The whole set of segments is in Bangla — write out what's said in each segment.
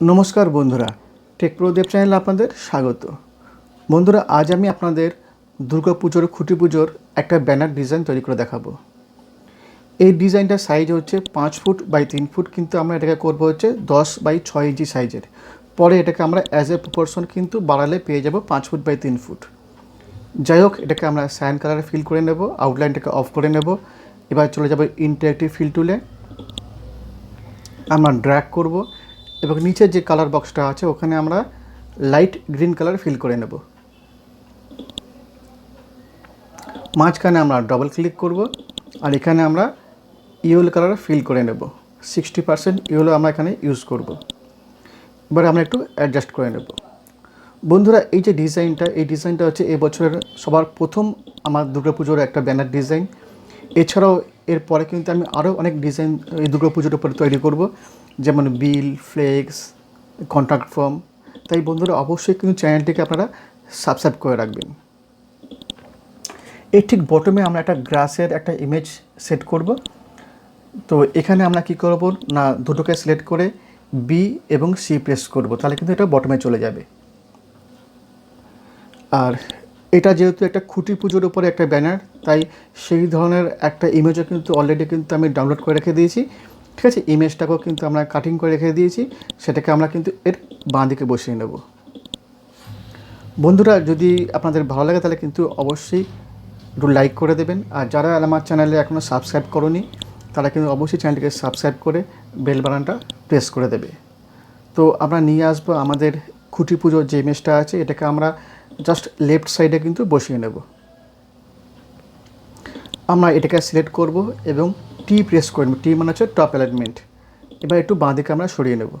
নমস্কার বন্ধুরা টেকপ্রদেব চ্যানেল আপনাদের স্বাগত। বন্ধুরা, আজ আমি আপনাদের দুর্গা পুজোর, খুঁটি পুজোর একটা ব্যানার ডিজাইন তৈরি করে দেখাবো। এই ডিজাইনটার সাইজ হচ্ছে পাঁচ ফুট বাই তিন ফুট, কিন্তু আমরা এটাকে করব হচ্ছে দশ বাই ছয় ইঞ্চি সাইজের পরে এটাকে আমরা অ্যাজ এ প্রপোর্শন কিন্তু বাড়ালে পেয়ে যাব পাঁচ ফুট বাই তিন ফুট। যাই হোক, এটাকে আমরা স্যান কালারে ফিল করে নেব আউটলাইনটাকে অফ করে নেব। এবার চলে যাব ইন্টারেক্টিভ ফিল টুলে আমরা ড্র্যাগ করব। এবং নিচের যে কালার বক্সটা আছে, ওখানে আমরা লাইট গ্রিন কালার ফিল করে নেব। মাঝখানে আমরা ডবল ক্লিক করব আর এখানে আমরা ইয়েলো কালার ফিল করে নেব। সিক্সটি পার্সেন্ট ইয়েলো আমরা এখানে ইউজ করব। এবার আমরা একটু অ্যাডজাস্ট করে নেব। বন্ধুরা, এই যে ডিজাইনটা এই ডিজাইনটা হচ্ছে এই বছরের সবার প্রথম আমার দুর্গাপুজোর একটা ব্যানার ডিজাইন এছাড়াও এরপরে কিন্তু আমি আরও অনেক ডিজাইন এই দুর্গাপুজোর উপরে তৈরি করব। যেমন বিল, ফ্লেক্স কন্ট্রাক্ট ফর্ম তাই বন্ধুরা, অবশ্যই কিন্তু চ্যানেলটিকে আপনারা সাবস্ক্রাইব করে রাখবেন। এর ঠিক বটমে আমরা একটা গ্রাসের একটা ইমেজ সেট করব। তো এখানে আমরা কি করব? না, দুটোকে সিলেক্ট করে বি এবং সি প্রেস করব। তাহলে কিন্তু এটা বটমে চলে যাবে। আর এটা যেহেতু একটা খুঁটি পুজোর উপরে একটা ব্যানার তাই সেই ধরনের একটা ইমেজও কিন্তু অলরেডি কিন্তু আমি ডাউনলোড করে রেখে দিয়েছি। ঠিক আছে ইমেজটাকেও কিন্তু আমরা কাটিং করে রেখে দিয়েছি, সেটাকে আমরা কিন্তু এর বাঁ দিকে বসিয়ে নেব। বন্ধুরা, যদি আপনাদের ভালো লাগে তাহলে কিন্তু অবশ্যই একটু লাইক করে দেবেন, আর যারা আমার চ্যানেলে এখনও সাবস্ক্রাইব করনি, তারা কিন্তু অবশ্যই চ্যানেলটিকে সাবস্ক্রাইব করে বেল বাটনটা প্রেস করে দেবে। তো আমরা নিয়ে আসব আমাদের খুঁটি পুজোর যে ইমেজটা আছে, এটাকে আমরা জাস্ট লেফট সাইডে কিন্তু বসিয়ে নেব। আমরা এটাকে সিলেক্ট করব এবং টি প্রেস করে টি মানে হচ্ছে টপ অ্যালাইনমেন্ট এবার একটু বাঁ দিকে আমরা সরিয়ে নেব।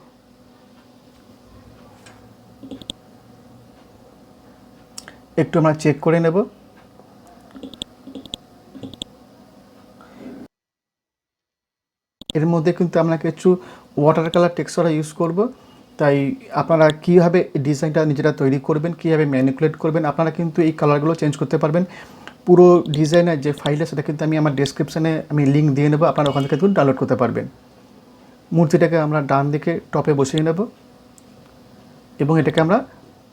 একটু আমরা চেক করে নেব। এর মধ্যে কিন্তু আমরা কিছু ওয়াটার কালার টেক্সচার ইউজ করব। তাই আপনারা কীভাবে ডিজাইনটা নিজেরা তৈরি করবেন, কীভাবে ম্যানিকুলেট করবেন, আপনারা কিন্তু এই কালারগুলো চেঞ্জ করতে পারবেন। পুরো ডিজাইনের যে ফাইল আছে, সেটা কিন্তু আমি আমার ডেসক্রিপশানে আমি লিঙ্ক দিয়ে নেব, আপনারা ওখান থেকে ডাউনলোড করতে পারবেন। মূর্তিটাকে আমরা ডান দিকে টপে বসিয়ে নেব এবং এটাকে আমরা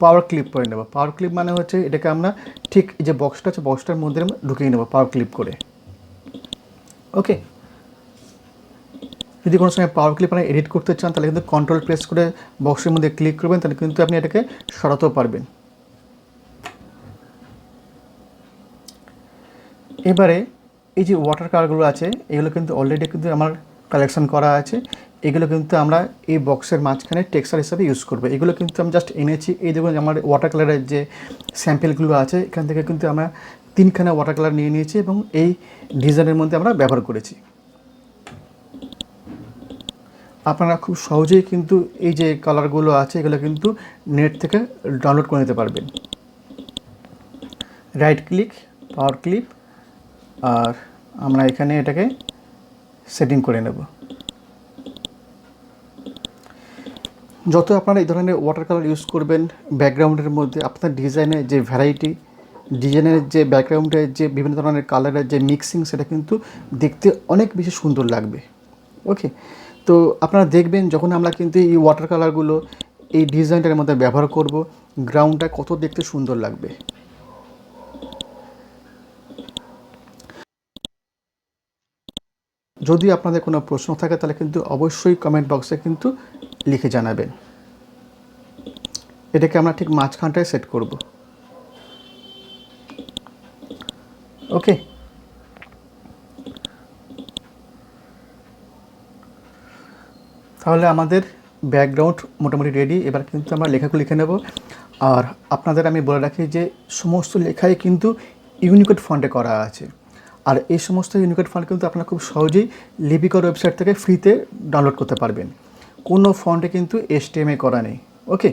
পাওয়ার ক্লিপ করে নেব। পাওয়ার ক্লিপ মানে হচ্ছে এটাকে আমরা ঠিক যে বক্সটা আছে বক্সটার মধ্যে আমরা ঢুকিয়ে নেব পাওয়ার ক্লিপ করে। ওকে যদি কোনো সময় পাওয়ার ক্লিপ আপনি এডিট করতে চান, তাহলে কিন্তু কন্ট্রোল প্রেস করে বক্সের মধ্যে ক্লিক করবেন, তাহলে কিন্তু আপনি এটাকে সরাতেও পারবেন। এবারে এই যে ওয়াটার কালারগুলো আছে, এগুলো কিন্তু অলরেডি কিন্তু আমার কালেকশন করা আছে। এগুলো কিন্তু আমরা এই বক্সের মাঝখানে টেক্সচার হিসাবে ইউজ করব। এগুলো কিন্তু আমি জাস্ট এনেছি। এই দেখুন আমার ওয়াটার কালারের যে স্যাম্পেলগুলো আছে, এখান থেকে কিন্তু আমরা তিনখানা ওয়াটার কালার নিয়ে নিয়েছি এবং এই ডিজাইনের মধ্যে আমরা ব্যবহার করেছি। আপনারা খুব সহজেই কিন্তু এই যে কালারগুলো আছে, এগুলো কিন্তু নেট থেকে ডাউনলোড করে নিতে পারবেন। রাইট ক্লিক পাওয়ার ক্লিপ আর আমরা এখানে এটাকে সেটিং করে নেব। যত আপনারা এই ধরনের ওয়াটার কালার ইউজ করবেন ব্যাকগ্রাউন্ডের মধ্যে আপনার ডিজাইনের যে ভ্যারাইটি ডিজাইনের যে ব্যাকগ্রাউন্ডের যে বিভিন্ন ধরনের কালারের যে মিক্সিং সেটা কিন্তু দেখতে অনেক বেশি সুন্দর লাগবে। ওকে তো আপনারা দেখবেন যখন আমরা কিন্তু এই ওয়াটার কালারগুলো এই ডিজাইনটার মধ্যে ব্যবহার করব গ্রাউন্ডটা কত দেখতে সুন্দর লাগবে। যদি আপনাদের কোনো প্রশ্ন থাকে, তাহলে কিন্তু অবশ্যই কমেন্ট বক্সে কিন্তু লিখে জানাবেন। এটাকে আমরা ঠিক মাঝখানটায় সেট করব। ওকে তাহলে আমাদের ব্যাকগ্রাউন্ড মোটামুটি রেডি এবার কিন্তু আমরা লেখাগুলো লিখে নেব। আর আপনাদের আমি বলে রাখি যে, সমস্ত লেখাই কিন্তু ইউনিকোড ফন্টে করা আছে। আর এই সমস্ত ইউনিকোড ফন্ট কিন্তু আপনারা খুব সহজেই লিপিকর ওয়েবসাইট থেকে ফ্রিতে ডাউনলোড করতে পারবেন। কোনো ফন্টে কিন্তু এসটিএমএ করা নেই ওকে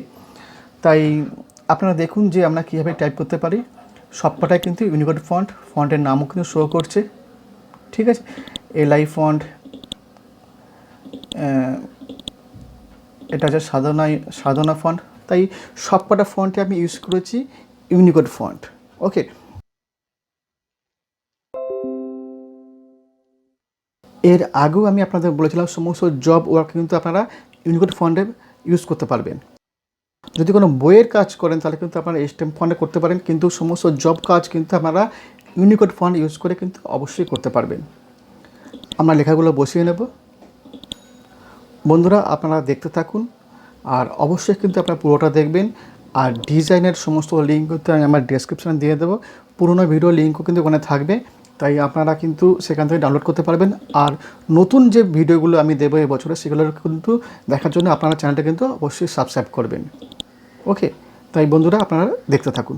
তাই আপনারা দেখুন যে আমরা কীভাবে টাইপ করতে পারি। সবকটাই কিন্তু ইউনিকোড ফন্ট ফন্টের নামও কিন্তু শো করছে, ঠিক আছে? এলআই ফন্ট এটা হচ্ছে সাধনা সাধনা ফন্ট তাই সবকটা ফন্টে আমি ইউজ করেছি ইউনিকোড ফন্ট ওকে এর আগেও আমি আপনাদের বলেছিলাম, সমস্ত জব ওয়ার্ক কিন্তু আপনারা ইউনিকোড ফন্ডে ইউজ করতে পারবেন। যদি কোনো বইয়ের কাজ করেন, তাহলে কিন্তু আপনারা স্টেম ফন্ডে করতে পারেন, কিন্তু সমস্ত জব কাজ কিন্তু আপনারা ইউনিকোড ফন্ড ইউজ করে কিন্তু অবশ্যই করতে পারবেন। আমরা লেখাগুলো বসিয়ে নেব। বন্ধুরা, আপনারা দেখতে থাকুন, আর অবশ্যই কিন্তু আপনারা পুরোটা দেখবেন, আর ডিজাইনের সমস্ত লিঙ্ক কিন্তু আমি আমার ডেসক্রিপশানে দিয়ে দেবো। পুরোনো ভিডিও লিঙ্কও কিন্তু ওখানে থাকবে। তাই আপনারা কিন্তু সেখান থেকে ডাউনলোড করতে পারবেন। আর নতুন যে ভিডিওগুলো আমি দেবো এবছরে সেগুলো কিন্তু দেখার জন্য আপনারা চ্যানেলটা কিন্তু অবশ্যই সাবস্ক্রাইব করবেন। ওকে তাই বন্ধুরা, আপনারা দেখতে থাকুন।